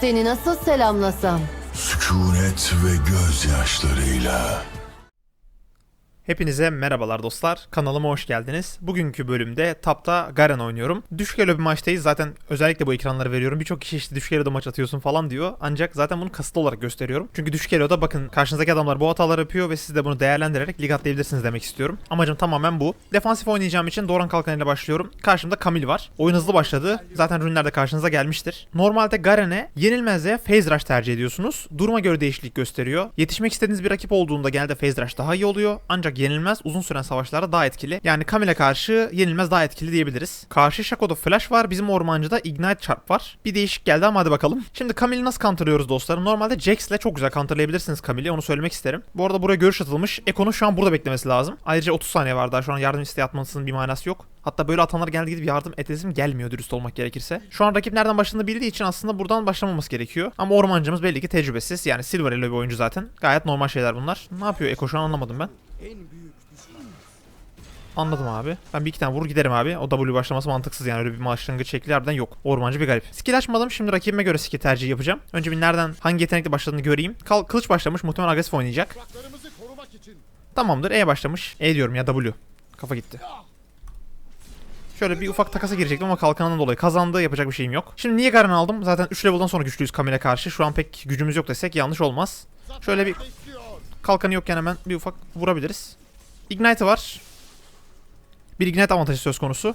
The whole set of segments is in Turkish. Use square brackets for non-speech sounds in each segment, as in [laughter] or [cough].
Seni nasıl selamlasam? Sükunet ve gözyaşlarıyla. Hepinize merhabalar dostlar. Kanalıma hoş geldiniz. Bugünkü bölümde Tap'ta Garen oynuyorum. Düşük elo bir maçtayız. Zaten özellikle bu ekranları veriyorum. Birçok kişi işte düşük elo'da maç atıyorsun falan diyor. Ancak zaten bunu kasıtlı olarak gösteriyorum. Çünkü düşük elo'da bakın karşınızdaki adamlar bu hataları yapıyor ve siz de bunu değerlendirerek lig atlayabilirsiniz demek istiyorum. Amacım tamamen bu. Defansif oynayacağım için Doran Kalkan ile başlıyorum. Karşımda Kamil var. Oyun hızlı başladı. Zaten ürünler de karşınıza gelmiştir. Normalde Garen'e yenilmezliğe Phase Rush tercih ediyorsunuz. Duruma göre değişiklik gösteriyor. Yetişmek istediğiniz bir rakip olduğunda genelde Phase Rush daha iyi oluyor. Ancak yenilmez uzun süren savaşlarda daha etkili. Yani Kamil'e karşı yenilmez daha etkili diyebiliriz. Karşı Shaco'da Flash var. Bizim ormancıda Ignite Çarp var. Bir değişik geldi ama hadi bakalım. Şimdi Kamil'i nasıl counterlıyoruz dostlarım? Normalde Jax ile çok güzel counterlayabilirsiniz Kamil'i. Onu söylemek isterim. Bu arada buraya görüş atılmış. Eko'nun şu an burada beklemesi lazım. Ayrıca 30 saniye var daha. Şu an yardım isteği atmasının bir manası yok. Hatta böyle atanlar geldi gidip yardım edesim gelmiyor dürüst olmak gerekirse. Şu an rakip nereden başladığını bildiği için aslında buradan başlamaması gerekiyor. Ama ormancımız belli ki tecrübesiz. Yani Silver Elo bir oyuncu zaten. Gayet normal şeyler bunlar. Ne yapıyor Eko şu an anlamadım ben. Anladım abi. Ben bir iki tane vurur giderim abi. O W başlaması mantıksız yani öyle bir başlangıç şekli harbiden yok. Ormancı bir garip. Skill açmadım. Şimdi rakibime göre skill tercih yapacağım. Önce bir nereden hangi yetenekle başladığını göreyim. Kal kılıç başlamış. Muhtemelen agresif oynayacak. Tamamdır. E başlamış. E diyorum ya W. Kafa gitti. Şöyle bir ufak takasa girecektim ama kalkanından dolayı kazandı. Yapacak bir şeyim yok. Şimdi niye Garen aldım? Zaten 3 level'dan sonra güçlüyüz Kamil'e karşı. Şu an pek gücümüz yok desek yanlış olmaz. Şöyle bir kalkanı yokken hemen bir ufak vurabiliriz. Ignite var. Bir Ignite avantajı söz konusu.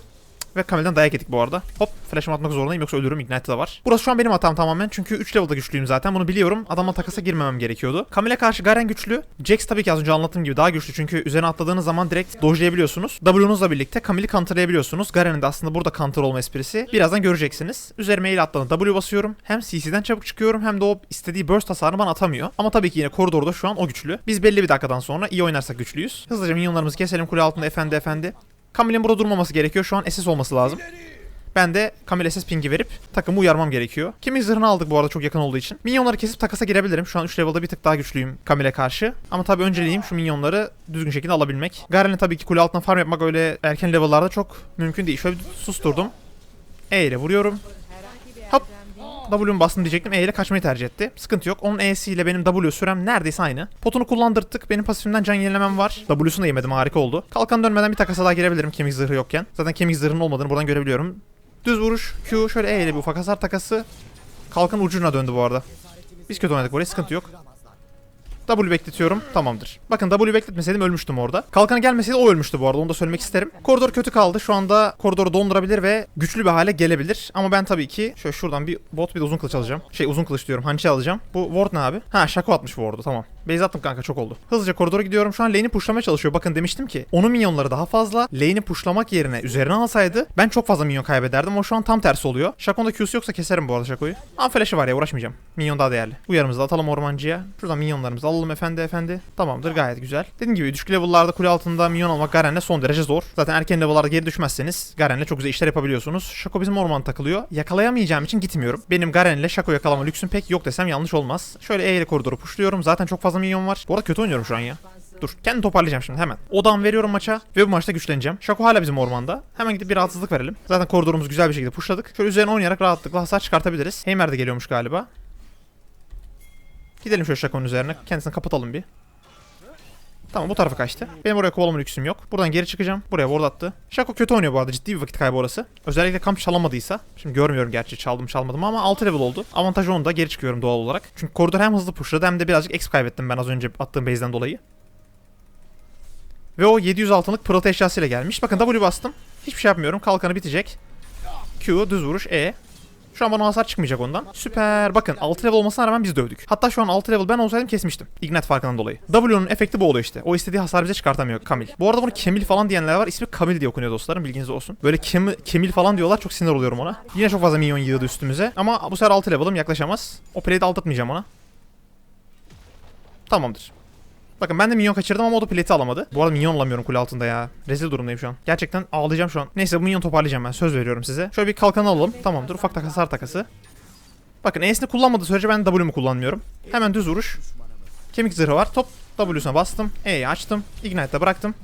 Ve Kamil'den dayak yedik bu arada. Hop flash'ımı atmak zorundayım yoksa ölürüm. Ignite de var. Burası şu an benim hatam tamamen. Çünkü 3 level'da güçlüyüm zaten. Bunu biliyorum. Adamla takasa girmemem gerekiyordu. Kamil'e karşı Garen güçlü. Jax tabii ki az önce anlattığım gibi daha güçlü. Çünkü üzerine atladığınız zaman direkt dojlayabiliyorsunuz. W'nuzla birlikte Kamil'i counterlayabiliyorsunuz. Garen'in de aslında burada counter olma esprisi. Birazdan göreceksiniz. Üzerime eğil atladığında W basıyorum. Hem CC'den çabuk çıkıyorum hem de o istediği burst hasarını bana atamıyor. Ama tabii ki yine koridorda şu an o güçlü. Biz belli bir dakikadan sonra iyi oynarsak güçlüyüz. Hızlıca minyonlarımızı keselim kule altında efendi efendi. Kamil'in burada durmaması gerekiyor. Şu an SS olması lazım. Ben de Kamil SS pingi verip takımı uyarmam gerekiyor. Kimi zırhını aldık bu arada çok yakın olduğu için. Minyonları kesip takasa girebilirim. Şu an 3 level'da bir tık daha güçlüyüm Kamil'e karşı. Ama tabii önceliğim şu minyonları düzgün şekilde alabilmek. Garen'le tabii ki kule altına farm yapmak öyle erken level'larda çok mümkün değil. Şöyle bir susturdum. E ile vuruyorum. W'mu bastım diyecektim. E ile kaçmayı tercih etti. Sıkıntı yok. Onun E'si ile benim W sürem neredeyse aynı. Potunu kullandırttık. Benim pasifimden can yenilemem var. W'sunu da yemedim. Harika oldu. Kalkan dönmeden bir takasa daha girebilirim kemik zırhı yokken. Zaten kemik zırhının olmadığını buradan görebiliyorum. Düz vuruş. Q şöyle E ile bir ufak hasar takası. Kalkan ucuna döndü bu arada. Biz kötü oynadık oraya. Sıkıntı yok. W bekletiyorum. Tamamdır. Bakın W bekletmeseydim ölmüştüm orada. Kalkanı gelmeseydi o ölmüştü bu arada. Onu da söylemek isterim. Koridor kötü kaldı. Şu anda koridoru dondurabilir ve güçlü bir hale gelebilir. Ama ben tabii ki şöyle şuradan bir bot bir de uzun kılıç alacağım. Şey uzun kılıç diyorum. Hançer alacağım. Bu ward ne abi? Ha şako atmış ward'u. Tamam. Base attım kanka çok oldu. Hızlıca koridora gidiyorum. Şu an lane'i pushlamaya çalışıyor. Bakın demiştim ki onun minyonları daha fazla. Lane'i pushlamak yerine üzerine alsaydı ben çok fazla minyon kaybederdim. O şu an tam tersi oluyor. Shaco'nda Q'su yoksa keserim bu arada Shaco'yu. Ama flash'ı var ya uğraşmayacağım. Minyon daha değerli. Uyarımızı da atalım ormancıya. Şuradan minyonlarımızı alalım efendi efendi. Tamamdır gayet güzel. Dediğim gibi düşük level'larda kule altında minyon almak Garen'le son derece zor. Zaten erken level'larda geri düşmezseniz Garen'le çok güzel işler yapabiliyorsunuz. Shaco bizim orman takılıyor. Yakalayamayacağım için gitmiyorum. Benim Garen'le Shaco yakalama lüksüm pek yok desem yanlış olmaz. Şöyle E ile koridoru pushluyorum. Zaten çok fazla minyon var. Bu arada kötü oynuyorum şu an ya. Dur. Kendi toparlayacağım şimdi hemen. Odam veriyorum maça ve bu maçta güçleneceğim. Shaco hala bizim ormanda. Hemen gidip bir rahatsızlık verelim. Zaten koridorumuzu güzel bir şekilde pushladık. Şöyle üzerine oynayarak rahatlıkla hasar çıkartabiliriz. Heimer de geliyormuş galiba. Gidelim şöyle Shaco'nun üzerine. Kendisini kapatalım bir. Tamam bu tarafa kaçtı. Benim oraya kovalama lüksüm yok. Buradan geri çıkacağım. Buraya ward attı. Shaco kötü oynuyor bu arada. Ciddi bir vakit kaybı orası. Özellikle kamp çalamadıysa. Şimdi görmüyorum gerçi çaldım çalmadım ama 6 level oldu. Avantajı onda geri çıkıyorum doğal olarak. Çünkü koridor hem hızlı pushladı hem de birazcık exp kaybettim ben az önce attığım base'den dolayı. Ve o 700 altınlık pırıltı eşyasıyla gelmiş. Bakın W bastım. Hiçbir şey yapmıyorum. Kalkanı bitecek. Q düz vuruş E. Şu an bana hasar çıkmayacak ondan. Süper. Bakın 6 level olmasına rağmen biz dövdük. Hatta şu an 6 level ben olsaydım kesmiştim. Ignite farkından dolayı. W'nun efekti bu oluyor işte. O istediği hasar bize çıkartamıyor Kamil. Bu arada bunu Kemil falan diyenler var. İsmi Kamil diye okunuyor dostlarım. Bilginiz olsun. Böyle Kemi, Kemil falan diyorlar. Çok sinir oluyorum ona. Yine çok fazla minyon yığdı üstümüze. Ama bu sefer 6 level'ım yaklaşamaz. O plate'i aldırtmayacağım ona. Tamamdır. Bakın ben de minyon kaçırdım ama o da plate'i alamadı. Bu arada minyon alamıyorum kule altında ya. Rezil durumdayım şu an. Gerçekten ağlayacağım şu an. Neyse bu minyon toparlayacağım ben. Söz veriyorum size. Şöyle bir kalkan alalım. Tamamdır. Ufak tak hasar takası. Bakın E'sini kullanmadığı sürece ben W'mu kullanmıyorum. Hemen düz vuruş. Kemik zırhı var. Top W'suna bastım. E'yi açtım. Ignite'da bıraktım.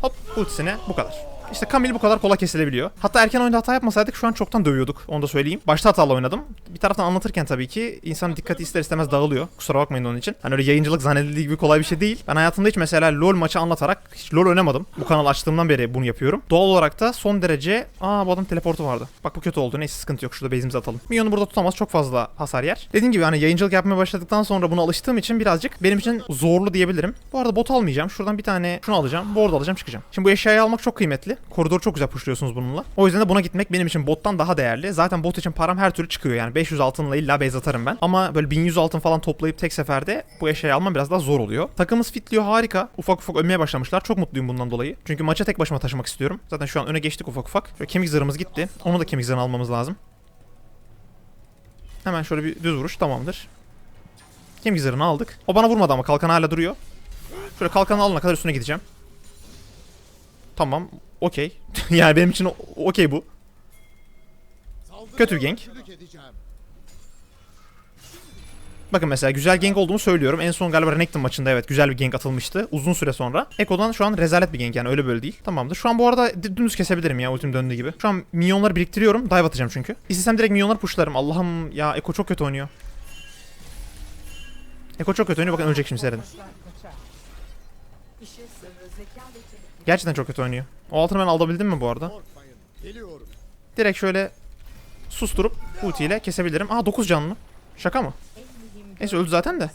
Hop ultisine bu kadar. İşte Kamil bu kadar kolay kesilebiliyor. Hatta erken oyunda hata yapmasaydık şu an çoktan dövüyorduk. Onu da söyleyeyim. Başta hatalı oynadım. bir taraftan anlatırken tabii ki insan dikkati ister istemez dağılıyor. Kusura bakmayın onun için. Hani öyle yayıncılık zannedildiği gibi kolay bir şey değil. Ben hayatımda hiç mesela LoL maçı anlatarak hiç LoL oynamadım. Bu kanal açtığımdan beri bunu yapıyorum. Doğal olarak da son derece... Aa bu adam teleportu vardı. Bak bu kötü oldu. Neyse sıkıntı yok. Şurada base'imizi atalım. Minyonu burada tutamaz. Çok fazla hasar yer. Dediğim gibi hani yayıncılık yapmaya başladıktan sonra buna alıştığım için birazcık benim için zorlu diyebilirim. Bu arada bot almayacağım. Şuradan bir tane şunu alacağım. Board alacağım çıkacağım. Şimdi bu eşyayı almak çok kıymetli. Koridoru çok güzel pushluyorsunuz bununla. O yüzden de buna gitmek benim için bottan daha değerli. Zaten bot için param her türlü çıkıyor yani. 500 altınla illa base atarım ben. Ama böyle 1100 altın falan toplayıp tek seferde bu eşyayı almam biraz daha zor oluyor. Takımımız fitliyor harika. Ufak ufak ölmeye başlamışlar. Çok mutluyum bundan dolayı. Çünkü maça tek başıma taşımak istiyorum. Zaten şu an öne geçtik ufak ufak. Şöyle kemik zırhımız gitti. Onu da kemik zırhını almamız lazım. Hemen şöyle bir düz vuruş tamamdır. Kemik zırhını aldık. O bana vurmadı ama kalkan hala duruyor. Şöyle kalkanı alana kadar üstüne gideceğim. Tamam. Okey. [laughs] yani benim için okey bu. Kötü bir gank. Bakın mesela güzel gank olduğunu söylüyorum. En son galiba Renekton maçında evet güzel bir gank atılmıştı. Uzun süre sonra. Eko'dan şu an rezalet bir gank yani öyle böyle değil. Tamamdır. Şu an bu arada dümdüz kesebilirim ya ultim döndüğü gibi. Şu an minyonları biriktiriyorum. Dive atacağım çünkü. İstesem direkt minyonları pushlarım. Allah'ım ya Eko çok kötü oynuyor. Eko çok kötü oynuyor. Bakın ölecek şimdi seyredin. Gerçekten çok kötü oynuyor. O altını ben alabildim mi bu arada? Direkt şöyle susturup ultiyle kesebilirim. Aa 9 canlı. Şaka mı? Neyse öldü zaten de.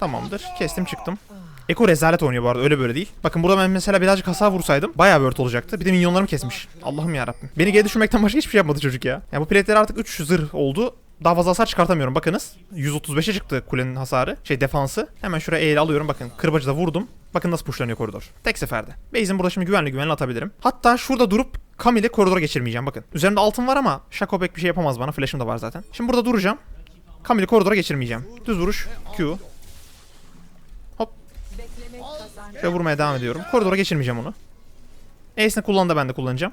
Tamamdır. Kestim çıktım. Eko rezalet oynuyor bu arada öyle böyle değil. Bakın burada ben mesela birazcık hasar vursaydım bayağı word olacaktı. Bir de minyonlarımı kesmiş. Allah'ım ya Rabbim. Beni geri düşürmekten başka hiçbir şey yapmadı çocuk ya. Ya bu plate'ler artık 3 zırh oldu. Daha fazla hasar çıkartamıyorum bakınız. 135'e çıktı kulenin hasarı. Şey defansı. Hemen şuraya eğil alıyorum bakın. Kırbacı da vurdum. Bakın nasıl pushlanıyor koridor. Tek seferde. Base'in burada şimdi güvenli güvenli atabilirim. Hatta şurada durup Camille'i koridora geçirmeyeceğim bakın. Üzerimde altın var ama Shaco bir şey yapamaz bana. Flash'ım da var zaten. Şimdi burada duracağım. Camille'i koridora geçirmeyeceğim. Düz vuruş. Q. Hop. Şöyle vurmaya devam ediyorum. Koridora geçirmeyeceğim onu. Ace'ini kullandı ben de kullanacağım.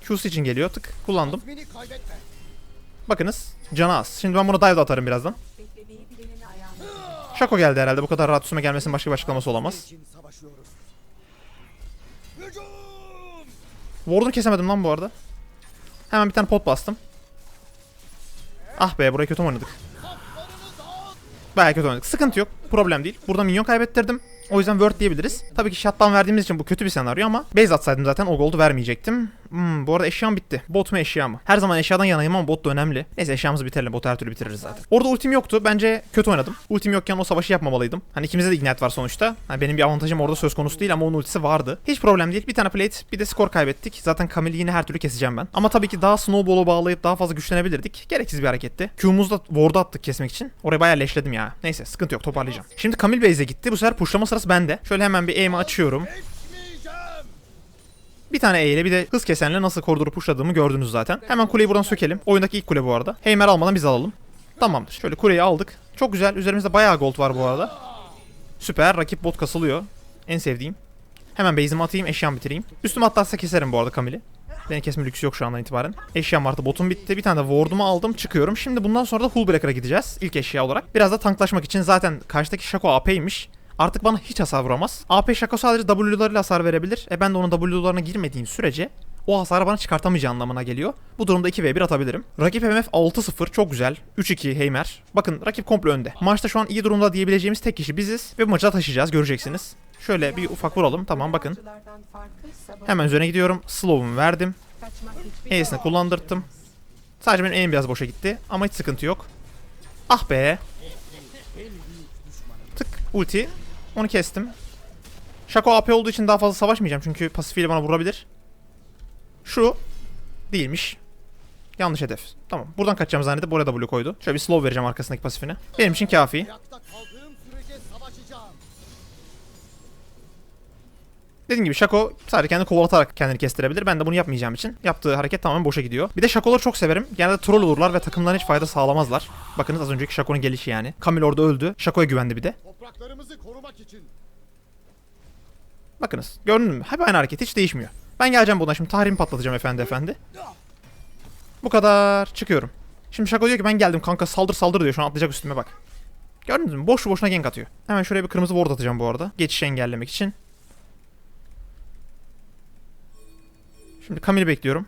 Q'su için geliyor. Tık. Kullandım. Bakınız. Canı az. Şimdi ben bunu dive de atarım birazdan. Şako geldi herhalde. Bu kadar rahat üstüme gelmesinin başka bir açıklaması olamaz. Ward'unu kesemedim lan bu arada. Hemen bir tane pot bastım. Ah be burayı kötü oynadık. Bayağı kötü oynadık. Sıkıntı yok. Problem değil. Burada minyon kaybettirdim. O yüzden word diyebiliriz. Tabii ki shutdown verdiğimiz için bu kötü bir senaryo ama base atsaydım zaten o gold'u vermeyecektim. Hmm, bu arada eşyam bitti. Bot mu eşya mı? Her zaman eşyadan yanayım ama bot da önemli. Neyse eşyamızı bitirelim. Botu her türlü bitiririz zaten. Orada ultim yoktu. Bence kötü oynadım. Ultim yokken o savaşı yapmamalıydım. Hani ikimizde de ignite var sonuçta. Hani benim bir avantajım orada söz konusu değil ama onun ultisi vardı. Hiç problem değil. Bir tane plate bir de skor kaybettik. Zaten Camille'i yine her türlü keseceğim ben. Ama tabii ki daha snowball'u bağlayıp daha fazla güçlenebilirdik. Gereksiz bir hareketti. Q'muzu da ward'a attık kesmek için. Orayı bayağı leşledim ya. Neyse sıkıntı yok toparlayacağım. Şimdi Camille base'e gitti. Bu sefer pushlama sırası bende. Şöyle hemen bir aim'i açıyorum. Bir tane E ile bir de hız kesenle nasıl koridoru pushladığımı gördünüz zaten. Hemen kuleyi buradan sökelim. Oyundaki ilk kule bu arada. Heimer almadan biz alalım. Tamamdır. Şöyle kuleyi aldık. Çok güzel. Üzerimizde bayağı gold var bu arada. Süper. Rakip bot kasılıyor. En sevdiğim. Hemen base'imi atayım. Eşyamı bitireyim. Üstüme atlarsa keserim bu arada Camille'i. Beni kesme lüksü yok şu andan itibaren. Eşyam vardı. Botum bitti. Bir tane de ward'umu aldım. Çıkıyorum. Şimdi bundan sonra da Hullbreaker'a gideceğiz. İlk eşya olarak. Biraz da tanklaşmak için zaten karşıdaki Shaco AP'ymiş. Artık bana hiç hasar vuramaz. AP Shaco sadece W'larıyla hasar verebilir. E ben de onun W'larına girmediğim sürece o hasarı bana çıkartamayacağı anlamına geliyor. Bu durumda 2v1 atabilirim. Rakip MF 6-0 çok güzel. 3-2 Heimer. Bakın rakip komple önde. Maçta şu an iyi durumda diyebileceğimiz tek kişi biziz. Ve bu maçı da taşıyacağız göreceksiniz. Şöyle bir ufak vuralım. Tamam bakın. Hemen üzerine gidiyorum. Slow'umu verdim. E'sini kullandırttım. Sadece benim elim biraz boşa gitti. Ama hiç sıkıntı yok. Ah be. Tık ulti. Onu kestim. Shaco AP olduğu için daha fazla savaşmayacağım çünkü pasifiyle bana vurabilir. Şu değilmiş. Yanlış hedef. Tamam. Buradan kaçacağım zannedip buraya W koydu. Şöyle bir slow vereceğim arkasındaki pasifine. Benim için kafi. Dediğim gibi Shaco sadece kendini kovalatarak kendini kestirebilir. Ben de bunu yapmayacağım için yaptığı hareket tamamen boşa gidiyor. Bir de Shaco'ları çok severim. Genelde troll olurlar ve takımlarına hiç fayda sağlamazlar. Bakınız az önceki Shaco'nun gelişi yani. Camille orada öldü. Shaco'ya güvendi bir de. Topraklarımızı korumak için. Bakınız gördün mü? Hep aynı hareket hiç değişmiyor. Ben geleceğim buna şimdi tahrimi patlatacağım efendi efendi. Bu kadar çıkıyorum. Şimdi Shaco diyor ki ben geldim kanka saldır saldır diyor şu an atlayacak üstüme bak. Gördünüz mü? Boş boşuna gank atıyor. Hemen şuraya bir kırmızı ward atacağım bu arada. Geçişi engellemek için. Şimdi Camille'i bekliyorum.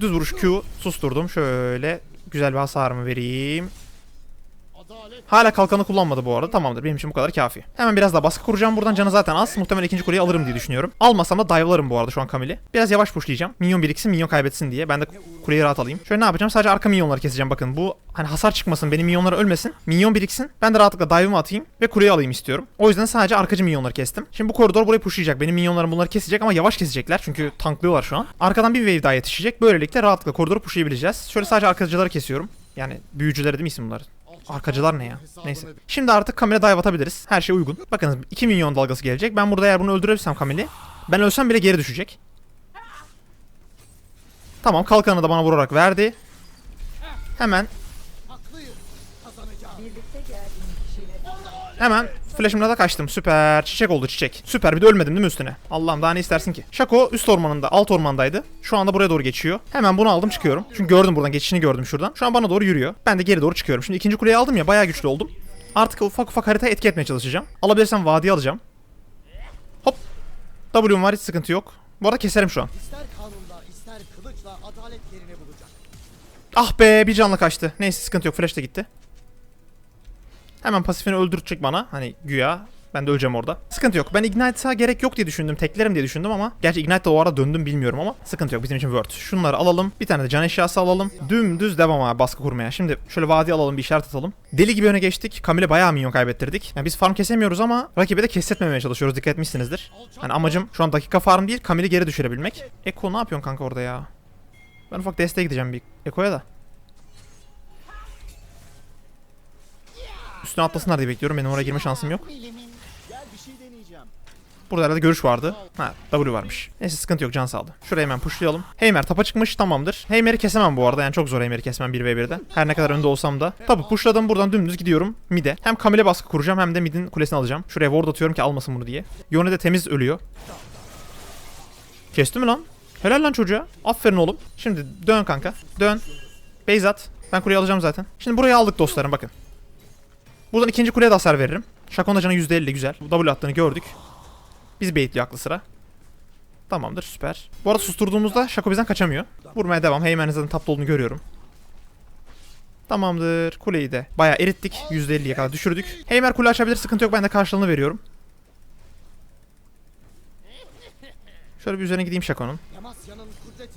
Düz vuruş Q susturdum. Şöyle güzel bir hasarımı vereyim. Hala kalkanı kullanmadı bu arada. Tamamdır. Benim için bu kadar kafi. Hemen biraz daha baskı kuracağım. Buradan canı zaten az. Muhtemelen ikinci kuleyi alırım diye düşünüyorum. Almasam da dive'larım bu arada şu an Camille'i. Biraz yavaş pushlayacağım. Minyon biriksin, minyon kaybetsin diye. Ben de kuleyi rahat alayım. Şöyle ne yapacağım? Sadece arka minyonları keseceğim. Bakın bu hani hasar çıkmasın. Benim minyonlar ölmesin. Minyon biriksin. Ben de rahatlıkla dive'ımı atayım ve kuleyi alayım istiyorum. O yüzden sadece arkacı minyonları kestim. Şimdi bu koridor burayı pushlayacak. Benim minyonlarım bunları kesecek ama yavaş kesecekler. Çünkü tanklıyorlar şu an. Arkadan bir wave daha yetişecek. Böylelikle rahatlıkla koridoru pushlayabileceğiz. Şöyle sadece arkacıları kesiyorum. Yani büyücüleri değil mi isim bunlar? Arkacılar ne ya? Neyse. Şimdi artık Camille'e dive atabiliriz. Her şey uygun. Bakınız 2 milyon dalgası gelecek. Ben burada eğer bunu öldürebilirsem Camille'i ben ölsem bile geri düşecek. Tamam kalkanı da bana vurarak verdi. Hemen hemen flash'ımla da kaçtım. Süper. Çiçek oldu çiçek. Süper. Bir de ölmedim değil mi üstüne? Allah'ım daha ne istersin ki? Şako üst ormanında, alt ormandaydı. Şu anda buraya doğru geçiyor. Hemen bunu aldım çıkıyorum. Çünkü gördüm buradan geçişini gördüm şuradan. Şu an bana doğru yürüyor. Ben de geri doğru çıkıyorum. Şimdi ikinci kuleyi aldım ya bayağı güçlü oldum. Artık ufak ufak harita etki etmeye çalışacağım. Alabilirsem vadiye alacağım. Hop. W'm var hiç sıkıntı yok. Bu arada keserim şu an. İster kanunla ister kılıçla adalet yerini bulacak. Ah be bir canla kaçtı. Neyse sıkıntı yok. Flash da gitti. Hemen pasifini öldürecek bana. Hani güya. Ben de öleceğim orada. Sıkıntı yok. Ben Ignite'a gerek yok diye düşündüm. Teklerim diye düşündüm ama. Gerçi Ignite'da o ara döndüm bilmiyorum ama. Sıkıntı yok bizim için word. Şunları alalım. Bir tane de can eşyası alalım. Dümdüz devam abi baskı kurmaya. Şimdi şöyle vadi alalım bir işaret atalım. Deli gibi öne geçtik. Camille'e bayağı minyon kaybettirdik. Yani biz farm kesemiyoruz ama rakibe de kessetmemeye çalışıyoruz. Dikkat etmişsinizdir. Yani amacım şu an dakika farm değil. Camille'i geri düşürebilmek. Eko ne yapıyorsun kanka orada ya? Ben ufak desteğe gideceğim bir Eko'ya da. Üstüne atlasınlar diye bekliyorum. Benim oraya girme şansım yok. Şey. Burada herhalde görüş vardı. Ha W varmış. Neyse sıkıntı yok can sağladı. Şuraya hemen pushlayalım. Heimer tapa çıkmış tamamdır. Heimer'i kesemem bu arada yani çok zor Heimer'i kesmem 1v1'de. Her ne kadar önde olsam da. Tabi pushladım buradan dümdüz gidiyorum mid'e. Hem Camille'e baskı kuracağım hem de mid'in kulesini alacağım. Şuraya ward atıyorum ki almasın bunu diye. Yone de temiz ölüyor. Kesti mi lan? Helal lan çocuğa. Aferin oğlum. Şimdi dön kanka. Dön. Base at. Ben kuleyi alacağım zaten. Şimdi burayı aldık dostlarım bakın. Buradan ikinci kuleye de hasar veririm. Şakon da canı %50 güzel. W attığını gördük. Biz baitliyor aklı sıra. Tamamdır süper. Bu arada susturduğumuzda Şako bizden kaçamıyor. Vurmaya devam. Heymen'in zaten tapta olduğunu görüyorum. Tamamdır. Kuleyi de bayağı erittik. %50'ye kadar düşürdük. Heymer kule açabilir sıkıntı yok. Ben de karşılığını veriyorum. Şöyle bir üzerine gideyim Şako'nun.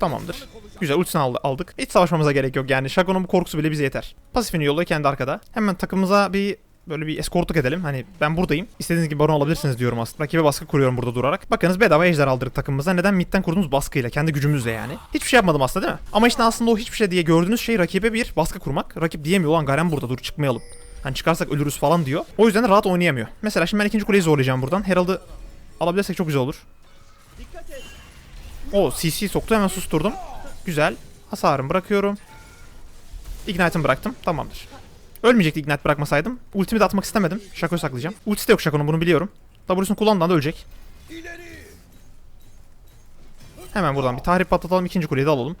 Tamamdır. Güzel ultisini aldı, aldık. Hiç savaşmamıza gerek yok yani. Şako'nun bu korkusu bile bize yeter. Pasifini yolla kendi arkada. Hemen takımımıza bir böyle bir eskortluk edelim. Hani ben buradayım. İstediğiniz gibi baron alabilirsiniz diyorum aslında. Rakibe baskı kuruyorum burada durarak. Bakınız bedava ejder aldırdık takımımıza. Neden? Midden kurduğumuz baskıyla. Kendi gücümüzle yani. Hiçbir şey yapmadım aslında değil mi? Ama işte aslında o hiçbir şey diye gördüğünüz şey rakibe bir baskı kurmak. Rakip diyemiyor ulan Garen burada dur çıkmayalım. Hani çıkarsak ölürüz falan diyor. O yüzden de rahat oynayamıyor. Mesela şimdi ben ikinci kuleyi zorlayacağım buradan. Herald'ı alabilirsek çok güzel olur. O CC soktu hemen susturdum. Güzel. Hasarımı bırakıyorum. Ignite'ımı bıraktım. Tamamdır. Ölmeyecekti Ignite bırakmasaydım. Ultimi de atmak istemedim. Şako'yu saklayacağım. Ultisi de yok Şako'nun bunu biliyorum. W'sunu kullandan da ölecek. Hemen buradan bir tahrip patlatalım. ikinci kuleyi de alalım.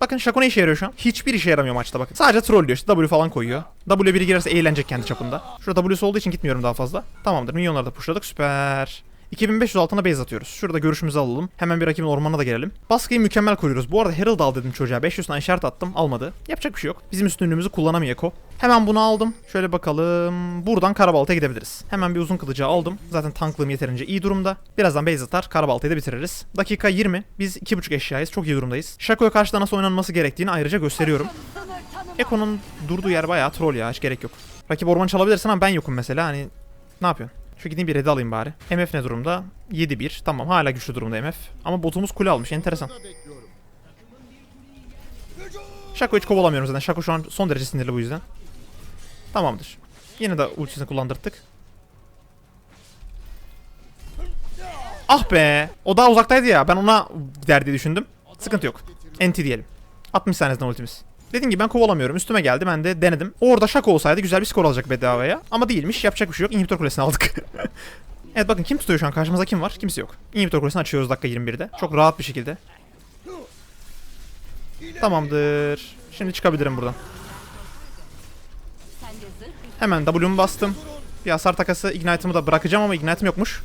Bakın Şako ne işe yarıyor şu an? Hiçbir işe yaramıyor maçta bakın. Sadece troll diyor işte W falan koyuyor. W biri girerse eğlenecek kendi çapında. Şurada W'su olduğu için gitmiyorum daha fazla. Tamamdır minyonları da pushladık süper. 2500 altına base atıyoruz. Şurada görüşümüzü alalım. Hemen bir rakibin ormanına da gelelim. Baskıyı mükemmel kuruyoruz. Bu arada Herald al dedim çocuğa. 500 tane işaret attım. Almadı. Yapacak bir şey yok. Bizim üstünlüğümüzü kullanamıyor Eko. Hemen bunu aldım. Şöyle bakalım. Buradan Karabalta'ya gidebiliriz. Hemen bir uzun kılıcı aldım. Zaten tanklığım yeterince iyi durumda. Birazdan base atar. Karabalta'yı da bitiririz. Dakika 20. Biz 2.5 eşyayız. Çok iyi durumdayız. Şako'ya karşı da nasıl oynanması gerektiğini ayrıca gösteriyorum. Eko'nun durduğu yer bayağı troll ya. Hiç gerek yok. Rakip orman çalabilirsin ama ben yokum mesela. Hani ne yapıyorsun? Şu gideyim bir red alayım bari. MF ne durumda? 7-1. Tamam hala güçlü durumda MF. Ama botumuz kule almış. Enteresan. Şako hiç kovalamıyorum zaten. Şako şu an son derece sinirli bu yüzden. Tamamdır. Yine de ultisini kullandırdık. Ah be! O daha uzaktaydı ya. Ben ona gider diye düşündüm. Sıkıntı yok. NT diyelim. 60 saniyesinden ultimiz. Dediğim gibi ben kovalamıyorum. Üstüme geldi. Ben de denedim. Orada şaka olsaydı güzel bir skor alacak bedavaya. Ama değilmiş. Yapacak bir şey yok. İnhibitor kulesini aldık. [laughs] evet bakın kim tutuyor şu an? Karşımızda kim var? Kimse yok. İnhibitor kulesini açıyoruz dakika 21'de. Çok rahat bir şekilde. Tamamdır. Şimdi çıkabilirim buradan. Hemen W'mu bastım. Bir hasar takası Ignite'ımı da bırakacağım ama Ignite'ım yokmuş.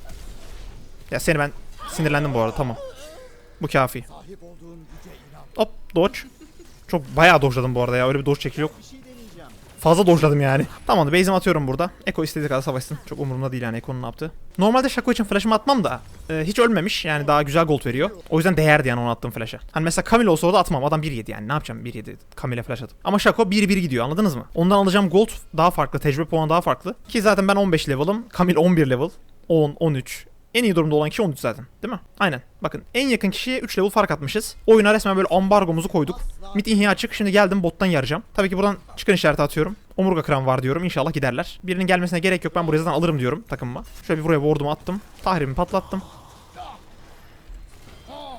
Ya seni ben sinirlendim bu arada tamam. Bu kafi. Hop dodge. Çok bayağı dojladım bu arada ya. Öyle bir doj çekil yok. Fazla dojladım yani. Tamamdır base'imi atıyorum burada. Eko istediği kadar savaşsın. Çok umurumda değil yani Eko'nun ne yaptığı. Normalde Shaco için flash'ımı atmam da e, hiç ölmemiş yani daha güzel gold veriyor. O yüzden değerdi yani ona attığım flash'a. Hani mesela Camille olsa orada atmam. Adam 1-7 yani ne yapacağım 1-7 Camille'e flash atıp. Ama Shaco 1-1 gidiyor anladınız mı? Ondan alacağım gold daha farklı. Tecrübe puanı daha farklı. Ki zaten ben 15 level'ım. Camille 11 level. 10, 13. En iyi durumda olan kişi 13 zaten. Değil mi? Aynen. Bakın en yakın kişiye 3 level fark atmışız. Oyuna resmen böyle ambargomuzu koyduk. Mid inhiye açık. Şimdi geldim bottan yarayacağım. Tabii ki buradan çıkın işareti atıyorum. Omurga kıran var diyorum. İnşallah giderler. Birinin gelmesine gerek yok. Ben buraya zaten alırım diyorum takımıma. Şöyle bir buraya ward'umu attım. Tahrimi patlattım.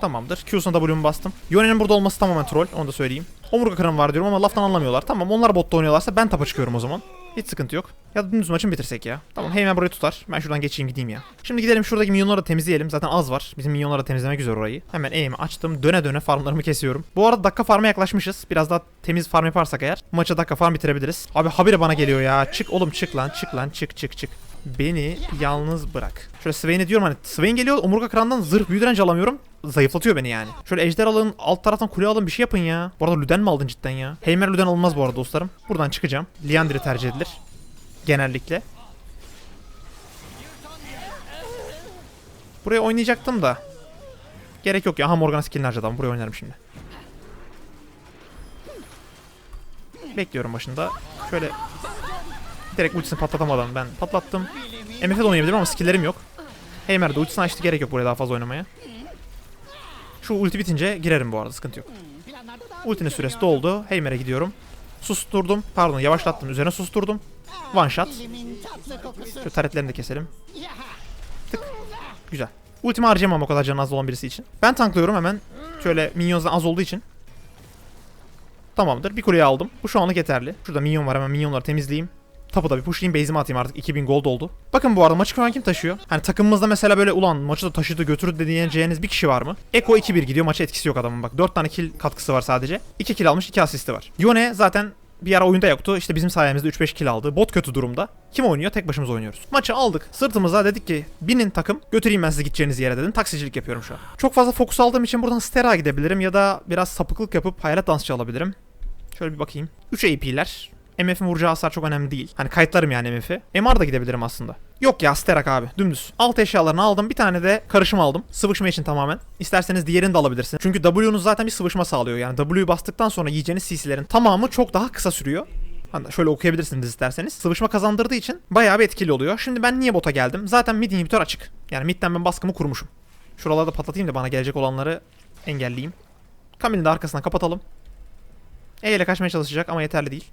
Tamamdır. Q'suna W'mu bastım. Yone'nin burada olması tamamen troll. Onu da söyleyeyim. Omurga kıran var diyorum ama laftan anlamıyorlar. Tamam onlar botta oynuyorlarsa ben tapa çıkıyorum o zaman. Hiç sıkıntı yok. Ya dümdüz maçı bitirsek ya? Tamam hemen burayı tutar. Ben şuradan geçeyim gideyim ya. Şimdi gidelim şuradaki minyonları da temizleyelim. Zaten az var. Bizim minyonları da temizlemek üzere orayı. Hemen aim'i açtım. Döne döne farmlarımı kesiyorum. Bu arada dakika farma yaklaşmışız. Biraz daha temiz farm yaparsak eğer maça dakika farm bitirebiliriz. Abi habire bana geliyor ya. Çık oğlum çık lan çık lan çık çık çık. Beni yalnız bırak. Şöyle Swain'e diyorum hani Swain geliyor omurga kırandan zırh büyü direnci alamıyorum. Zayıflatıyor beni yani. Şöyle ejder alın alt taraftan kule alın bir şey yapın ya. Bu arada Lüden mi aldın cidden ya? Heimer Lüden alınmaz bu arada dostlarım. Buradan çıkacağım. Liandry tercih edilir. Genellikle. Buraya oynayacaktım da. Gerek yok ya. Aha Morgana skillini harcadım. Buraya oynarım şimdi. Bekliyorum başında. Şöyle direkt ultisini patlatamadan ben patlattım. MF'e oynayabilirim ama skilllerim yok. Heimer de ultisini açtı. Gerek yok buraya daha fazla oynamaya. Şu ulti bitince girerim bu arada. Sıkıntı yok. Ultinin süresi doldu. Heimer'e gidiyorum. Susturdum. Pardon yavaşlattım. Üzerine susturdum. One shot. Şu taretlerini de keselim. Tık. Güzel. Ultimi harcayamam o kadar canı az olan birisi için. Ben tanklıyorum hemen. Şöyle minyonuzdan az olduğu için. Tamamdır. Bir kuleyi aldım. Bu şu anlık yeterli. Şurada minyon var hemen minyonları temizleyeyim. Tapu da bir pushlayayım base'imi atayım artık 2000 gold oldu. Bakın bu arada maçı şu an kim taşıyor? Hani takımımızda mesela böyle ulan maçı da taşıdı götürdü dediğiniz bir kişi var mı? Eko 2-1 gidiyor maça etkisi yok adamın bak. 4 tane kill katkısı var sadece. 2 kill almış 2 asisti var. Yone zaten bir ara oyunda yoktu. İşte bizim sayemizde 3-5 kill aldı. Bot kötü durumda. Kim oynuyor? Tek başımız oynuyoruz. Maçı aldık. Sırtımıza dedik ki binin takım. Götüreyim ben sizi gideceğiniz yere dedim. Taksicilik yapıyorum şu an. Çok fazla fokus aldığım için buradan Stera gidebilirim ya da biraz sapıklık yapıp hayalet dansçı alabilirim. Şöyle bir bakayım. 3 AP'ler. MF'in vuracağı hasar çok önemli değil. Hani kayıtlarım yani MF'i. MR da gidebilirim aslında. Yok ya Sterak abi dümdüz. Alt eşyalarını aldım. Bir tane de karışım aldım. Sıvışma için tamamen. İsterseniz diğerini de alabilirsiniz. Çünkü W'nuz zaten bir sıvışma sağlıyor. Yani W'yu bastıktan sonra yiyeceğiniz CC'lerin tamamı çok daha kısa sürüyor. Hani şöyle okuyabilirsiniz isterseniz. Sıvışma kazandırdığı için bayağı bir etkili oluyor. Şimdi ben niye bota geldim? Zaten mid inhibitör açık. Yani midden ben baskımı kurmuşum. Şuralarda patlatayım da bana gelecek olanları engelleyeyim. Camille'in de arkasından kapatalım. E ile kaçmaya çalışacak ama yeterli değil.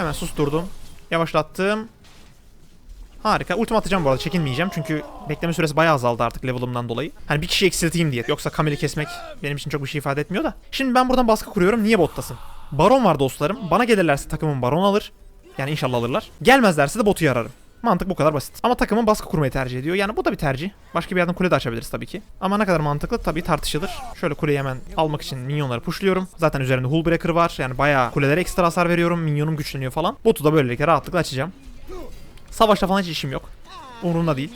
Hemen susturdum. Yavaşlattım. Harika. Ultim atacağım bu arada. Çekinmeyeceğim. Çünkü bekleme süresi bayağı azaldı artık level'ımdan dolayı. Hani bir kişi eksilteyim diye. Yoksa Camille'i kesmek benim için çok bir şey ifade etmiyor da. Şimdi ben buradan baskı kuruyorum. Niye bottasın? Baron var dostlarım. Bana gelirlerse takımım baron alır. Yani inşallah alırlar. Gelmezlerse de botu yararım. Mantık bu kadar basit. Ama takımın baskı kurmayı tercih ediyor. Yani bu da bir tercih. Başka bir yerden kule de açabiliriz tabii ki. Ama ne kadar mantıklı tabii tartışılır. Şöyle kuleyi hemen almak için minyonları pushluyorum. Zaten üzerinde hull breaker var. Yani bayağı kulelere ekstra hasar veriyorum. Minyonum güçleniyor falan. Botu da böylelikle rahatlıkla açacağım. Savaşta falan hiç işim yok. Umurumda değil.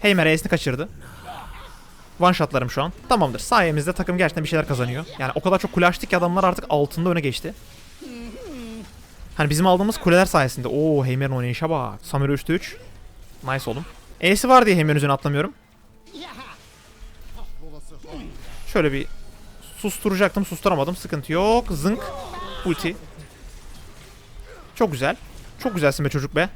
Heimer Ace'ni kaçırdı. One shotlarım şu an. Tamamdır. Sayemizde takım gerçekten bir şeyler kazanıyor. Yani o kadar çok kule açtık ki adamlar artık altında öne geçti. Hani bizim aldığımız kuleler sayesinde. Oo Heimer'in oynayışa bak. Samira 3'te 3. Nice oğlum. E'si var diye Heimer'in üzerine atlamıyorum. Şöyle bir susturacaktım. Susturamadım. Sıkıntı yok. Zınk. Ulti. Çok güzel. Çok güzelsin be çocuk be.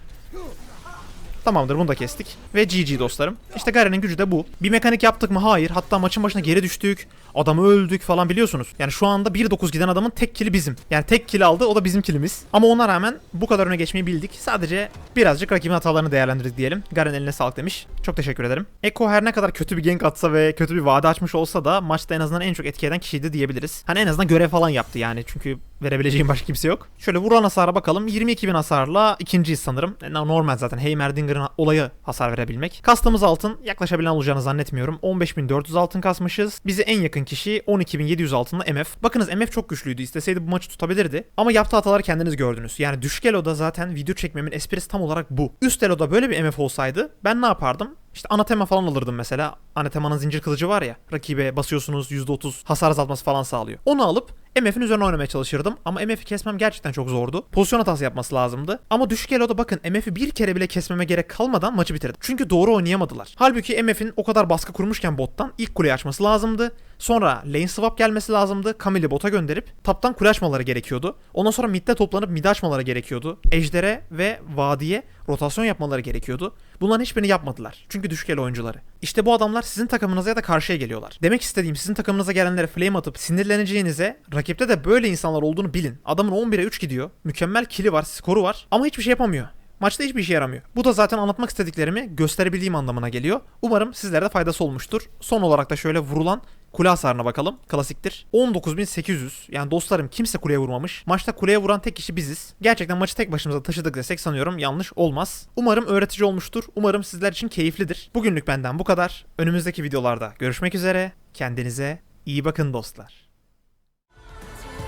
Tamamdır bunu da kestik. Ve GG dostlarım. İşte Garen'in gücü de bu. Bir mekanik yaptık mı? Hayır. Hatta maçın başına geri düştük. Adamı öldük falan biliyorsunuz. Yani şu anda 1-9 giden adamın tek kili bizim. Yani tek kill aldı o da bizim kilimiz. Ama ona rağmen bu kadar öne geçmeyi bildik. Sadece birazcık rakibin hatalarını değerlendirdik diyelim. Garen eline sağlık demiş. Çok teşekkür ederim. Eko her ne kadar kötü bir gank atsa ve kötü bir vade açmış olsa da maçta en azından en çok etki eden kişiydi diyebiliriz. Hani en azından görev falan yaptı yani. Çünkü verebileceğim başka kimse yok. Şöyle vuran hasara bakalım. 22.000 hasarla ikinciyiz sanırım. E, Normal zaten. Heimerdinger Hunger'ın olayı hasar verebilmek. Kastığımız altın yaklaşabilen olacağını zannetmiyorum. 15.400 altın kasmışız. Bize en yakın kişi 12.700 altınla MF. Bakınız MF çok güçlüydü. İsteseydi bu maçı tutabilirdi. Ama yaptığı hataları kendiniz gördünüz. Yani düşük eloda zaten video çekmemin esprisi tam olarak bu. Üst eloda böyle bir MF olsaydı ben ne yapardım? İşte anatema falan alırdım mesela. Anatema'nın zincir kılıcı var ya. Rakibe basıyorsunuz %30 hasar azaltması falan sağlıyor. Onu alıp MF'in üzerine oynamaya çalışırdım. Ama MF'i kesmem gerçekten çok zordu. Pozisyon hatası yapması lazımdı. Ama düşük eloda bakın MF'i bir kere bile kesmeme gerek kalmadan maçı bitirdim. Çünkü doğru oynayamadılar. Halbuki MF'in o kadar baskı kurmuşken bottan ilk kuleyi açması lazımdı. Sonra lane swap gelmesi lazımdı. Camille'i bota gönderip taptan kule açmaları gerekiyordu. Ondan sonra midde toplanıp mid açmaları gerekiyordu. Ejder'e ve vadiye rotasyon yapmaları gerekiyordu. Bunların hiçbirini yapmadılar. Çünkü düşük elo oyuncuları. İşte bu adamlar sizin takımınıza ya da karşıya geliyorlar. Demek istediğim sizin takımınıza gelenlere flame atıp sinirleneceğinize rakipte de böyle insanlar olduğunu bilin. Adamın 11'e 3 gidiyor. Mükemmel kili var, skoru var ama hiçbir şey yapamıyor. Maçta hiçbir işe yaramıyor. Bu da zaten anlatmak istediklerimi gösterebildiğim anlamına geliyor. Umarım sizlere de faydası olmuştur. Son olarak da şöyle vurulan kule hasarına bakalım. Klasiktir. 19.800. Yani dostlarım kimse kuleye vurmamış. Maçta kuleye vuran tek kişi biziz. Gerçekten maçı tek başımıza taşıdık desek sanıyorum yanlış olmaz. Umarım öğretici olmuştur. Umarım sizler için keyiflidir. Bugünlük benden bu kadar. Önümüzdeki videolarda görüşmek üzere. Kendinize iyi bakın dostlar.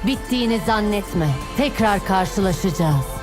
Bittiğini zannetme. Tekrar karşılaşacağız.